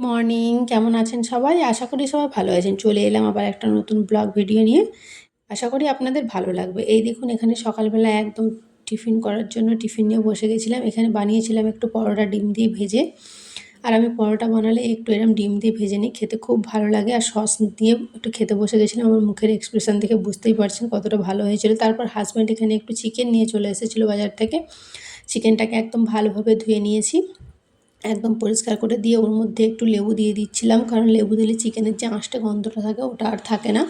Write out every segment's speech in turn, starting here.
Morning, কেমন আছেন সবাই? আশা করি সবাই ভালো আছেন। চলে এলাম আবার একটা নতুন ব্লগ ভিডিও নিয়ে। আশা করি আপনাদের ভালো লাগবে। এই দেখুন, এখানে সকালবেলা একদম টিফিন করার জন্য টিফিন নিয়ে বসে গেছিলাম। এখানে বানিয়েছিলাম একটু পরোটা ডিম দিয়ে ভেজে। আর আমি পরোটা বানালে একটু এরম ডিম দিয়ে ভেজে নিই। খেতে খুব ভালো লাগে। আর সস দিয়ে একটু খেতে বসে গেছিলাম। আমার মুখের এক্সপ্রেশন দেখে বুঝতেই পারছেন কতটা ভালো হয়েছিল। তারপর হাজব্যান্ড এখানে একটু চিকেন নিয়ে চলে এসেছিল বাজার থেকে। চিকেনটাকে একদম ভালোভাবে ধুয়ে নিয়েছি। একদম পরিষ্কার করে দিয়ে ওর মধ্যে একটু লেবু দিয়ে দিচ্ছিলাম, কারণ লেবু দিলে চিকেনের যে আঁশটা গন্ধটা থাকে ওটা আর থাকে না।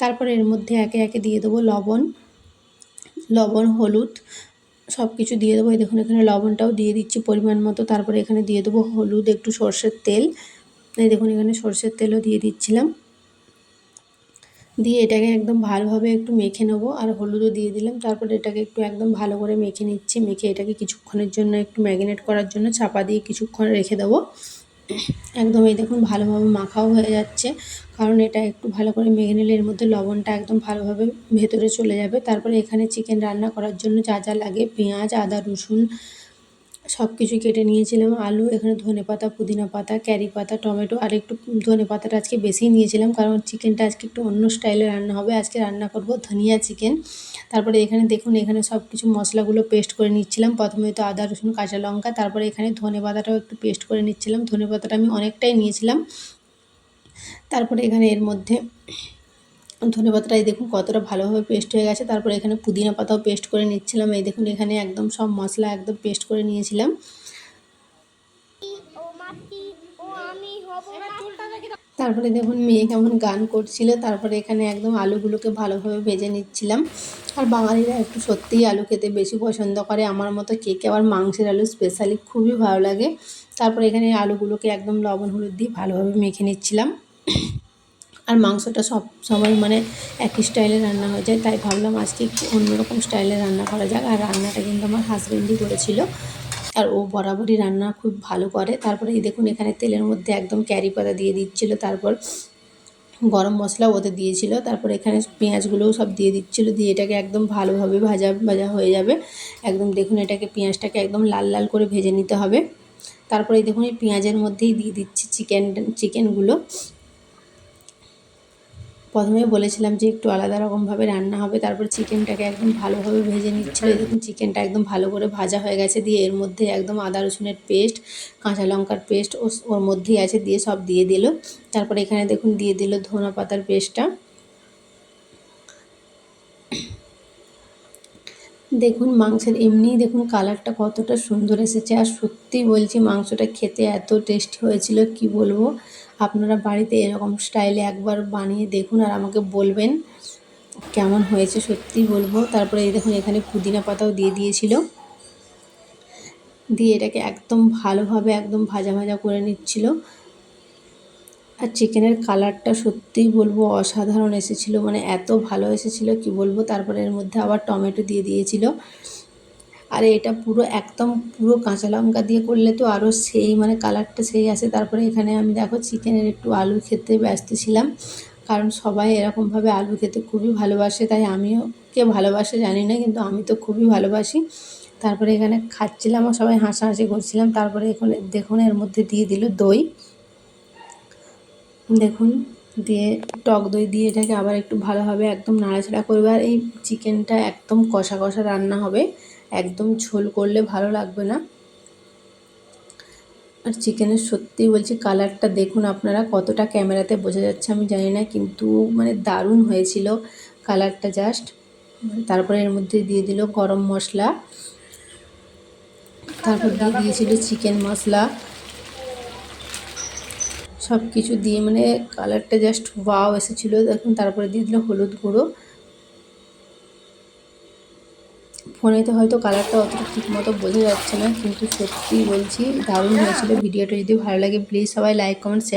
তারপরে এর মধ্যে একে একে দিয়ে দেবো লবণ লবণ, হলুদ সব কিছু দিয়ে দেবো। এই দেখুন, এখানে লবণটাও দিয়ে দিচ্ছি পরিমাণ মতো। তারপরে এখানে দিয়ে দেবো হলুদ, একটু সর্ষের তেল। এই দেখুন, এখানে সর্ষের তেলও দিয়ে দিচ্ছিলাম। দিয়ে এটাকে একদম ভালোভাবে একটু মেখে নেব। আর হলুদও দিয়ে দিলাম। তারপরে এটাকে একটু একদম ভালো করে মেখে নিচ্ছি। মেখে এটাকে কিছুক্ষণের জন্য একটু ম্যাগিনেট করার জন্য চাপা দিয়ে কিছুক্ষণ রেখে দেবো। একদম এই দেখুন ভালোভাবে মাখাও হয়ে যাচ্ছে। কারণ এটা একটু ভালো করে মেখে নিলে এর মধ্যে লবণটা একদম ভালোভাবে ভেতরে চলে যাবে। তারপরে এখানে চিকেন রান্না করার জন্য যা যা লাগে পেঁয়াজ, আদা, রসুন সব কিছু কেটে নিয়েছিলাম, আলু, এখানে ধনে পাতা, পুদিনা পাতা, ক্যারি পাতা, টমেটো, আর একটু ধনে পাতাটা আজকে বেশি নিয়েছিলাম কারণ চিকেনটা আজকে একটু অন্য স্টাইলে রান্না হবে। আজকে রান্না করব ধনিয়া চিকেন। তারপরে এখানে দেখুন, এখানে সব কিছু মশলাগুলো পেস্ট করে নিচ্ছিলাম। প্রথমে তো আদা, রসুন, কাঁচা লঙ্কা, তারপরে এখানে ধনে পাতাটাও একটু পেস্ট করে নিচ্ছিলাম। ধনে পাতাটা আমি অনেকটাই নিয়েছিলাম। তারপরে এখানে এর মধ্যে ধনে পাতাটা এই দেখুন কতটা ভালোভাবে পেস্ট হয়ে গেছে। তারপরে এখানে পুদিনা পাতাও পেস্ট করে নিচ্ছিলাম। এই দেখুন, এখানে একদম সব মশলা একদম পেস্ট করে নিয়েছিলাম। তারপরে দেখুন, মেয়ে কেমন গান করছিল। তারপরে এখানে একদম আলুগুলোকে ভালোভাবে ভেজে নিচ্ছিলাম। আর বাঙালিরা একটু সত্যিই আলু খেতে বেশি পছন্দ করে। আমার মতো কে কে আবার মাংসের আলু স্পেশালি খুবই ভালো লাগে। তারপরে এখানে আলুগুলোকে একদম লবণ হলুদ দিয়ে ভালোভাবে মেখে নিচ্ছিলাম। আর মাংসটা সব সময় মানে একই স্টাইলে রান্না হয়ে যায়। তাই ভাবলাম আজকে একটু অন্যরকম স্টাইলে রান্না করা যাক। আর রান্নাটা কিন্তু আমার হাজব্যান্ডই করেছিল। আর ও বরাবরই রান্না খুব ভালো করে। তারপরে এই দেখুন এখানে তেলের মধ্যে একদম ক্যারি পাতা দিয়ে দিচ্ছিল। তারপর গরম মশলা ওতে দিয়েছিল। তারপর এখানে পেঁয়াজগুলোও সব দিয়ে দিচ্ছিল। দিয়ে এটাকে একদম ভালোভাবে ভাজা ভাজা হয়ে যাবে। একদম দেখুন এটাকে পেঁয়াজটাকে একদম লাল লাল করে ভেজে নিতে হবে। তারপরে দেখুন এই পেঁয়াজের মধ্যেই দিয়ে দিচ্ছি চিকেন, চিকেনগুলো। প্রথমে বলেছিলাম যে একটু আলাদা রকমভাবে রান্না হবে তারপর চিকেনটাকে একদম ভালোভাবে ভেজে নিচ্ছিল। দেখুন চিকেনটা একদম ভালো করে ভাজা হয়ে গেছে দিয়ে এর মধ্যে একদম আদা রসুনের পেস্ট কাঁচা লঙ্কার পেস্ট ওর মধ্যেই আছে দিয়ে সব দিয়ে দিল। তারপর এখানে দেখুন দিয়ে দিল ধনা পাতার পেস্টটা। দেখুন, মাংসের এমনিই দেখুন কালারটা কতটা সুন্দর এসেছে। আর সত্যি বলছি, মাংসটা খেতে এত টেস্টি হয়েছিল, কি বলব? আপনারা বাড়িতে এরকম স্টাইলে একবার বানিয়ে দেখুন আর আমাকে বলবেন কেমন হয়েছে, সত্যি বলব। তারপরে এই দেখুন, এখানে পুদিনা পাতাও দিয়ে দিয়েছিল। দিয়ে এটাকে একদম ভালোভাবে একদম ভাজা ভাজা করে নিচ্ছিল। আর চিকেনের কালারটা সত্যিই বলব অসাধারণ এসেছিল মানে এত ভালো এসেছিল কি বলব? তারপরে এর মধ্যে আবার টমেটো দিয়ে দিয়েছিল। আর এটা পুরো একদম পুরো কাঁচা লঙ্কা দিয়ে করলে তো আরও সেই মানে কালারটা সেই আসে। তারপরে এখানে আমি দেখো চিকেনের একটু আলু খেতে ব্যস্ত ছিলাম, কারণ সবাই এরকমভাবে আলু খেতে খুবই ভালোবাসে, তাই আমিও কে ভালোবাসে জানি না, কিন্তু আমি তো খুবই ভালোবাসি। তারপরে এখানে খাচ্ছিলাম আর সবাই হাসাহাসি করছিলাম, তারপরে এখানে দেখুন এর মধ্যে দিয়ে দিল দই। দেখুন, দিয়ে টক দই দিয়ে এটাকে আবার একটু ভালোভাবে একদম নাড়াচাড়া করবে আর এই চিকেনটা একদম কষা কষা রান্না হবে। একদম ঝোল করলে ভালো লাগবে না। আর চিকেনের সত্যি বলছি, কালারটা দেখুন আপনারা কতটা ক্যামেরাতে বোঝা যাচ্ছে, আমি জানি না, কিন্তু মানে দারুণ হয়েছিল কালারটা জাস্ট। তারপরে এর মধ্যে দিয়ে দিল গরম মশলা। তারপর দিয়ে দিয়েছিল চিকেন মশলা। সব কিছু দিয়ে মানে কালারটা জাস্ট ওয়াও এসেছিল। দেখুন তারপরে দিয়ে দিল হলুদ গুঁড়ো। ফোনেতে হয়তো কালারটা অতটা ঠিক মতো বোঝা যাচ্ছে না, কিন্তু সত্যি বলছি, দারুণ হয়েছিল ভিডিওটা। যদি ভালো লাগে প্লিজ সবাই লাইক কমেন্ট শেয়ার